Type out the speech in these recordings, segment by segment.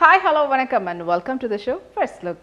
Hi, hello, welcome, and welcome to the show First Look.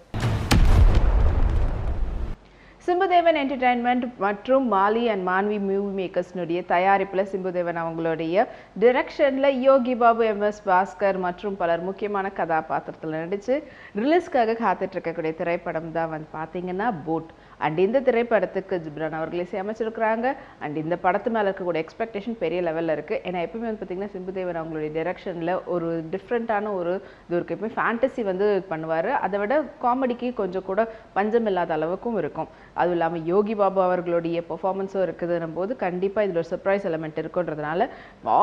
Chimbudeven entertainment மற்றும் Maali and Manvi movie மேக்கர்ஸ்னுடைய தயாரிப்பில் சிம்புதேவன் அவங்களுடைய டிரெக்ஷனில் யோகி பாபு எம். எஸ். பாஸ்கர் மற்றும் பலர் முக்கியமான கதாபாத்திரத்தில் நடித்து ரிலீஸ்க்காக காத்துட்டு இருக்கக்கூடிய திரைப்படம் தான் வந்து பார்த்தீங்கன்னா போட் அண்ட் இந்த திரைப்படத்துக்கு ஜிப்ரான் அவர்கள் இசையமைச்சிருக்கிறாங்க அண்ட் இந்த படத்து மேலே இருக்கக்கூடிய எக்ஸ்பெக்டேஷன் பெரிய லெவலில் இருக்குது ஏன்னா எப்பவுமே வந்து பார்த்தீங்கன்னா சிம்புதேவன் அவங்களுடைய டிரெக்ஷனில் ஒரு டிஃப்ரெண்ட்டான ஒரு இது இருக்குது எப்பவுமே ஃபேண்டசி வந்து பண்ணுவார். அதை விட காமெடிக்கு கொஞ்சம் கூட பஞ்சம் இல்லாத அளவுக்கும் இருக்கும். அதுவும் இல்லாமல் யோகி பாபு அவர்களுடைய பெர்ஃபார்மன்ஸும் இருக்குதுன்னும் போது கண்டிப்பாக இதில் ஒரு சர்ப்ரைஸ் எலமெண்ட் இருக்குன்றதுனால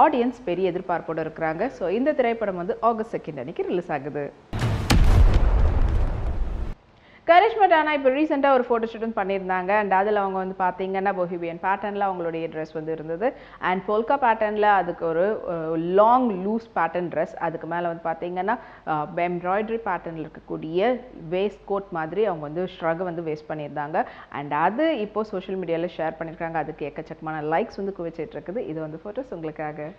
ஆடியன்ஸ் பெரிய எதிர்பார்ப்போடு இருக்கிறாங்க. ஸோ இந்த திரைப்படம் வந்து ஆகஸ்ட் செகண்ட் அன்னைக்கு ரிலீஸ் ஆகுது. கரிஷ்மா டானா இப்போ ரீசெண்டாக ஒரு ஃபோட்டோ ஷூட்டும் பண்ணியிருந்தாங்க. அண்ட் அதில் அவங்க வந்து பார்த்தீங்கன்னா பொஹிபியன் பேட்டர்னில் அவங்களுடைய ட்ரெஸ் வந்து இருந்தது. அண்ட் போல்கா பேட்டர்னில் அதுக்கு ஒரு லாங் லூஸ் பேட்டர்ன் ட்ரெஸ் அதுக்கு மேலே வந்து பார்த்தீங்கன்னா எம்ப்ராய்டரி பேட்டர்னில் இருக்கக்கூடிய வேஸ்ட் கோட் மாதிரி அவங்க வந்து ஷ்ரகை வந்து வேஸ்ட் பண்ணியிருந்தாங்க. அண்ட் அது இப்போது சோஷியல் மீடியாவில் ஷேர் பண்ணியிருக்காங்க. அதுக்கு எக்கச்சக்கமான லைக்ஸ் வந்து குவிச்சிட்டு இருக்குது. இது வந்து ஃபோட்டோஸ் உங்களுக்காக.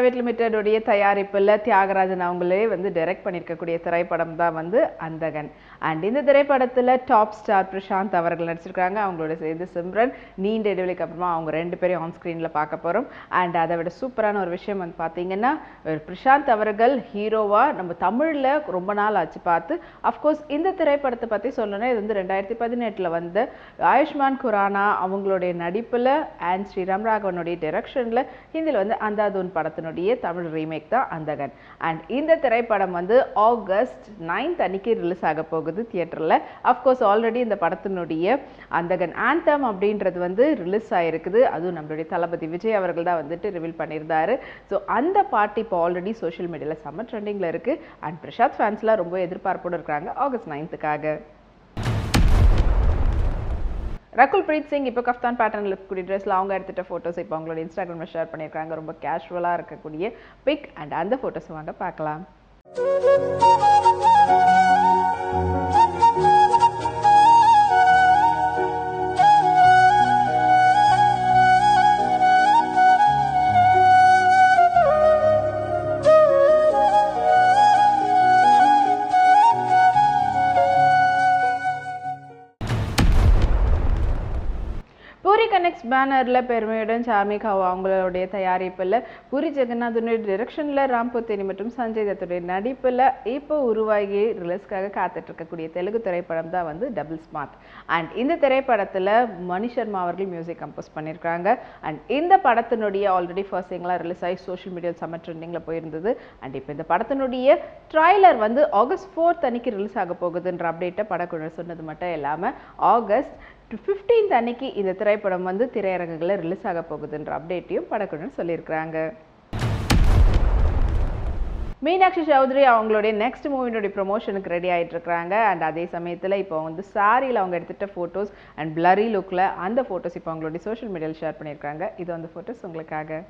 பிரைவேட் லிமிடெடுடைய தயாரிப்பில் தியாகராஜன் அவங்களே வந்து டைரக்ட் பண்ணியிருக்கக்கூடிய திரைப்படம் தான் வந்து அந்தகன். அண்ட் இந்த திரைப்படத்தில் டாப் ஸ்டார் பிரசாந்த் அவர்கள் நடிச்சிருக்காங்க. அவங்களோட சேர்ந்து சிம்ரன் நீண்ட இடைவெளிக்கு அப்புறமா அவங்க ரெண்டு பேரையும் ஆன் ஸ்க்ரீனில் பார்க்க போகிறோம் அண்ட் அதை விட சூப்பரான ஒரு விஷயம் வந்து பார்த்தீங்கன்னா பிரசாந்த் அவர்கள் ஹீரோவாக நம்ம தமிழில் ரொம்ப நாள் ஆச்சு பார்த்து அஃப்கோர்ஸ் இந்த திரைப்படத்தை பற்றி சொல்லணும்னா இது வந்து ரெண்டாயிரத்தி பதினெட்டில் வந்து ஆயுஷ்மான் குரானா அவங்களுடைய நடிப்பில் அண்ட் ஸ்ரீராம் ராகவனுடைய டைரக்ஷனில் ஹிந்தியில் வந்து அந்தாதூன் படத்தினுடைய தமிழ் ரீமேக் தான் அந்தகன். அண்ட் இந்த திரைப்படம் வந்து ஆகஸ்ட் நைன்த் அன்னைக்கு ரிலீஸ் ஆக போகுது தியேட்டரில் அஃப்கோர்ஸ் ஆல்ரெடி இந்த படத்தினுடைய அந்தகன் ஆந்தம் அப்படின்றது வந்து ரிலீஸ் ஆகிருக்குது அதுவும் நம்மளுடைய தளபதி விஜய் அவர்கள் தான் வந்துட்டு ரிவீல் பண்ணியிருந்தாரு. ஸோ அந்த பாட்டு இப்போ ஆல்ரெடி சோஷியல் மீடியாவில் செம்ம ட்ரெண்டிங்கில் இருக்குது அண்ட் பிரசாத் ஃபேன்ஸ்லாம் ரொம்ப எதிர்பார்ப்போடு இருக்கிறாங்க ஆகஸ்ட் நைன்த்துக்காக ரகுல் பிரீத் சிங் இப்போ கஃப்தான் பேட்டர்னில் இருக்கக்கூடிய ட்ரெஸ்ஸில் அவங்க எடுத்துகிட்ட ஃபோட்டோஸ் இப்போ அவங்களோட இன்ஸ்டாகிராமில் ஷேர் பண்ணியிருக்காங்க. ரொம்ப கேஷுவலாக இருக்கக்கூடிய பிக் அண்ட் அந்த ஃபோட்டோஸ் வாங்க பார்க்கலாம். பேனரில் பெருமையுடன் சாமி சார்மிகாவா அவங்களுடைய தயாரிப்பில் புரி ஜெகநாதனுடைய டிரெக்ஷனில் ராம் புத்தேனி மற்றும் சஞ்சய் தத்துடைய நடிப்பில் இப்போ உருவாகி ரிலீஸ்க்காக காத்துட்ருக்கக்கூடிய தெலுங்கு திரைப்படம் தான் வந்து டபுள் ஸ்மார்ட் அண்ட் இந்த திரைப்படத்தில் மணி சர்மா அவர்கள் மியூசிக் கம்போஸ் பண்ணியிருக்காங்க அண்ட் இந்த படத்தினுடைய ஆல்ரெடி ஃபர்ஸ்ட் சிங்கிளாக ரிலீஸ் ஆகி சோஷியல் மீடியா செம்ம ட்ரெண்டிங்கில் போயிருந்தது. அண்ட் இப்போ இந்த படத்தினுடைய ட்ரைலர் வந்து ஆகஸ்ட் ஃபோர்த் அன்னைக்கு ரிலீஸ் ஆக போகுதுன்ற அப்டேட்டை படக்குழு சொன்னது மட்டும் இல்லாமல் ஆகஸ்ட் ஃபிஃப்டீன்த் அன்னைக்கு இந்த திரைப்படம் வந்து திரையரங்குகளில் ரிலீஸ் ஆக போகுதுன்ற அப்டேட்டையும் படக்குழுன்னு சொல்லியிருக்கிறாங்க. மீனாட்சி சௌத்ரி அவங்களுடைய நெக்ஸ்ட் மூவினுடைய ப்ரொமோஷனுக்கு ரெடி ஆகிட்டு இருக்கிறாங்க. அண்ட் அதே சமயத்தில் இப்போ வந்து சாரியில் அவங்க எடுத்துகிட்ட ஃபோட்டோஸ் அண்ட் பிளரி லுக்கில் அந்த ஃபோட்டோஸ் இப்போ அவங்களுடைய சோஷியல் மீடியாவில் ஷேர் பண்ணியிருக்காங்க இது அந்த ஃபோட்டோஸ் உங்களுக்காக.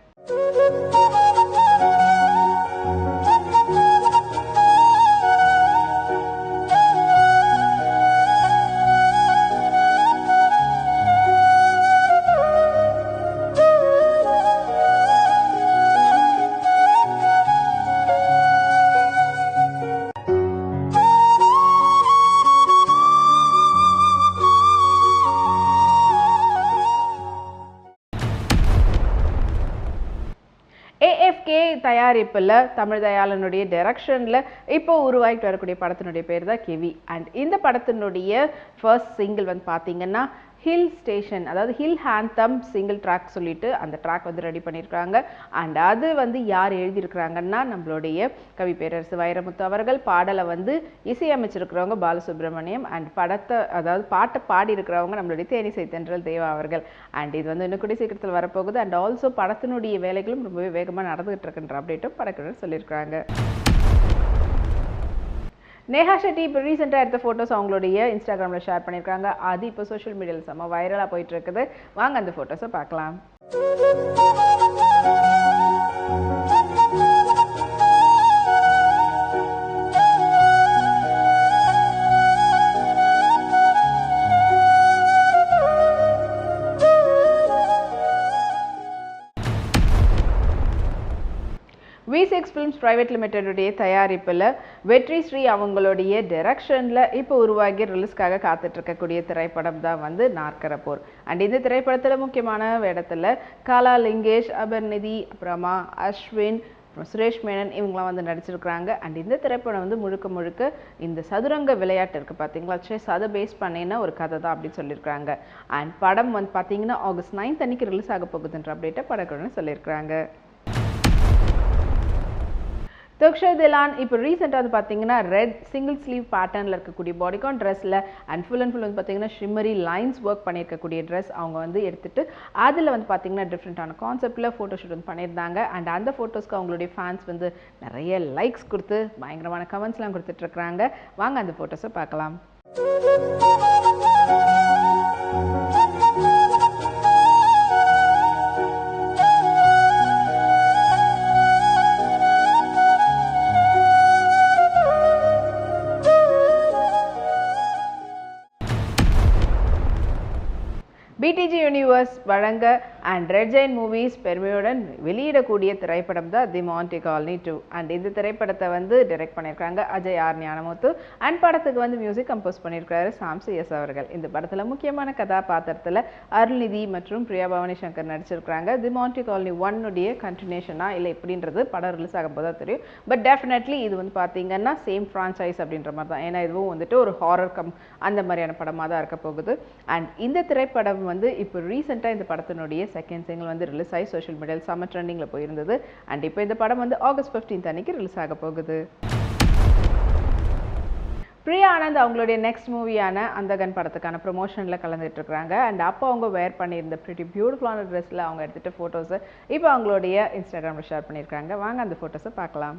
தயாரிப்பில் தமிழ் தயாளனுடைய டைரக்ஷனில் இப்போ உருவாகிட்டு வரக்கூடிய படத்தினுடைய பேர் தான் கிவி அண்ட் இந்த படத்தினுடைய ஃபர்ஸ்ட் சிங்கிள் வந்து பார்த்தீங்கன்னா ஹில் ஸ்டேஷன் அதாவது ஹில் ஹேந்தம் சிங்கிள் ட்ராக் சொல்லிட்டு அந்த ட்ராக் வந்து ரெடி பண்ணியிருக்காங்க அண்ட் அது வந்து யார் எழுதியிருக்கிறாங்கன்னா நம்மளுடைய கவி பேரரசு வைரமுத்து அவர்கள். பாடலை வந்து இசையமைச்சிருக்கிறவங்க பாலசுப்ரமணியம் அண்ட் படத்தை அதாவது பாட்டை பாடி இருக்கிறவங்க நம்மளுடைய தேனிசை தென்றல் தேவா அவர்கள். அண்ட் இது வந்து இன்னும் கூடிய சீக்கிரத்தில் வரப்போகுது. அண்ட் ஆல்சோ படத்தினுடைய வேலைகளும் ரொம்பவே வேகமாக நடந்துகிட்டு இருக்கின்ற அப்டேட்டும் படக்குழு சொல்லியிருக்கிறாங்க. நேஹா ஷெட்டி இப்போ ரீசெண்டாக எடுத்த ஃபோட்டோஸ் அவங்களுடைய இன்ஸ்டாகிராமில் ஷேர் பண்ணியிருக்காங்க. அது இப்போ சோஷியல் மீடியாவில் செம்ம வைரலாக போயிட்டு இருக்குது. வாங்க அந்த ஃபோட்டோஸை பார்க்கலாம். ப்ரைவேட் லிமிட்டடுடைய தயாரிப்பில் வெற்றி ஸ்ரீ அவங்களுடைய டைரக்ஷனில் இப்போ உருவாகி ரிலீஸ்க்காக காத்துட்ருக்கக்கூடிய திரைப்படம் தான் வந்து நாற்கரப்போர். அண்ட் இந்த திரைப்படத்தில் முக்கியமான வேடத்தில் காலா லிங்கேஷ் அபர்நிதி அப்புறமா அஸ்வின் அப்புறம் சுரேஷ் மேனன் இவங்களாம் வந்து நடிச்சிருக்கிறாங்க. அண்ட் இந்த திரைப்படம் வந்து முழுக்க முழுக்க இந்த சதுரங்க விளையாட்டு இருக்குது பார்த்தீங்களா செஸ் அதை பேஸ் பண்ணின ஒரு கதை தான் அப்படின்னு சொல்லியிருக்கிறாங்க அண்ட் படம் வந்து பார்த்தீங்கன்னா ஆகஸ்ட் நைன்த் அன்னைக்கு ரிலீஸ் ஆக போகுதுன்ற அப்டேட்டை படக்குழுன்னு சொல்லியிருக்கிறாங்க துக்ஷய் திலான் இப்போ ரீசெண்டாக வந்து பார்த்தீங்கன்னா ரெட் சிங்கிள் ஸ்லீவ் பேட்டர்னில் இருக்கக்கூடிய பாடிகான் ட்ரெஸ்ஸில் அண்ட் ஃபுல் அண்ட் ஃபுல் வந்து பார்த்தீங்கன்னா ஷிம்மரி லைன்ஸ் ஒர்க் பண்ணியிருக்கக்கூடிய ட்ரெஸ் அவங்க வந்து எடுத்துட்டு அதில் வந்து பார்த்தீங்கன்னா டிஃப்ரெண்ட்டான கான்செப்டில் ஃபோட்டோஷூட் வந்து பண்ணியிருந்தாங்க. அண்ட் அந்த ஃபோட்டோஸ்க்கு அவங்களுடைய ஃபேன்ஸ் வந்து நிறைய லைக்ஸ் கொடுத்து பயங்கரமான கமெண்ட்ஸ்லாம் கொடுத்துட்ருக்குறாங்க வாங்க அந்த ஃபோட்டோஸை பார்க்கலாம். பிடிஜி வழங்க அண்ட் ரெட் ஜெயின் மூவிஸ் பெருமையுடன் வெளியிடக்கூடிய திரைப்படம் தான் தி மாண்டி காலனி டூ அண்ட் இந்த திரைப்படத்தை வந்து டைரக்ட் பண்ணியிருக்காங்க அஜய் ஆர். ஞானமுத்து அண்ட் படத்துக்கு வந்து மியூசிக் கம்போஸ் பண்ணியிருக்காரு சாம்சி எஸ் அவர்கள். இந்த படத்தில் முக்கியமான கதாபாத்திரத்தில் அருள்நிதி மற்றும் பிரியா பவானி சங்கர் நடிச்சிருக்கிறாங்க. தி மாண்டி காலனி ஒன்னுடைய கண்டினியூஷனா இல்லை எப்படின்றது படம் ரிலீஸ் ஆகும்போது தான் தெரியும். பட் டெஃபினெட்லி இது வந்து பார்த்தீங்கன்னா சேம் ஃப்ரான்ச்சைஸ் அப்படின்ற மாதிரி தான். ஏன்னா இதுவும் வந்துட்டு ஒரு ஹாரர் கம் அந்த மாதிரியான படமாக தான் இருக்க போகுது. அண்ட் இந்த திரைப்படம் வந்து இப்போ ரீசெண்டாக இந்த படத்தினுடைய செகண்ட் சிங்கிள் வந்து ரிலீஸ் ஆகி சோஷியல் மீடியாவில் செம்ம ட்ரெண்டிங்கில் போயிருந்தது. அண்ட் இப்போ இந்த படம் வந்து ஆகஸ்ட் 15th அன்னைக்கு ரிலீஸ் ஆக போகுது. பிரியா ஆனந்த் அவங்களுடைய நெக்ஸ்ட் மூவியான அந்தகன் படத்துக்கான ப்ரொமோஷனில் கலந்துட்டு இருக்காங்க அண்ட் அப்போ அவங்க வேர் பண்ணியிருந்த ப்ரிட்டி பியூட்டிஃபுல்லான ட்ரெஸ்ஸில் அவங்க எடுத்துகிட்ட ஃபோட்டோஸை இப்போ அவங்களுடைய இன்ஸ்டாகிராமில் ஷேர் பண்ணியிருக்காங்க. வாங்க அந்த ஃபோட்டோஸை பார்க்கலாம்.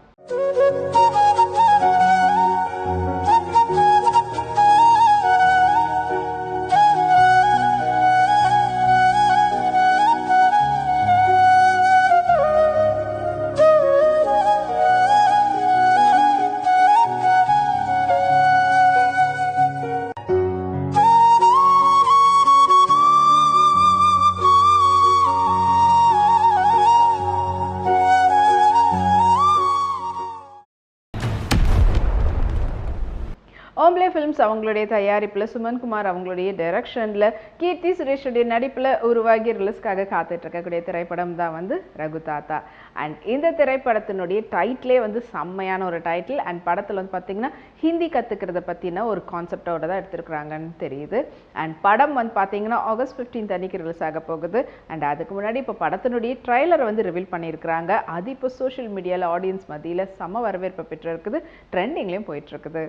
ஃபிலிம்ஸ் அவங்களுடைய தயாரிப்பில் சுமன்குமார் அவங்களுடைய டைரக்ஷனில் கீர்த்தி சுரேஷுடைய நடிப்பில் உருவாகி ரிலீஸ்க்காக காத்துட்டு இருக்கக்கூடிய திரைப்படம் தான் வந்து ரகு தாத்தா. அண்ட் இந்த திரைப்படத்தினுடைய டைட்டிலே வந்து செம்மையான ஒரு டைட்டில் அண்ட் படத்தில் வந்து பார்த்தீங்கன்னா ஹிந்தி கற்றுக்கிறத பற்றின ஒரு கான்செப்டோட தான் எடுத்திருக்கிறாங்கன்னு தெரியுது. அண்ட் படம் வந்து பார்த்தீங்கன்னா ஆகஸ்ட் 15th அன்னைக்கு ரிலீஸ் ஆக போகுது. அண்ட் அதுக்கு முன்னாடி இப்போ படத்தினுடைய ட்ரைலரை வந்து ரிவீல் பண்ணியிருக்கிறாங்க. அது இப்போ சோஷியல் மீடியாவில் ஆடியன்ஸ் மத்தியில் செம வரவேற்பு பெற்றிருக்குது. ட்ரெண்டிங்லேயும் போயிட்டு இருக்குது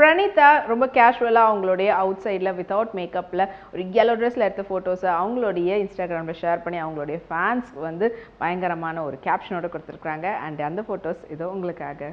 பிரணீதா ரொம்ப கேஷுவலாக அவங்களுடைய அவுட் சைடில் வித்தவுட் மேக்கப்பில் ஒரு எல்லோ ட்ரெஸ்ஸில் எடுத்த ஃபோட்டோஸை அவங்களுடைய இன்ஸ்டாகிராமில் ஷேர் பண்ணி அவங்களுடைய ஃபேன்ஸ் வந்து பயங்கரமான ஒரு கேப்ஷனோட கொடுத்துருக்குறாங்க. அண்ட் அந்த ஃபோட்டோஸ் இதோ உங்களுக்காக.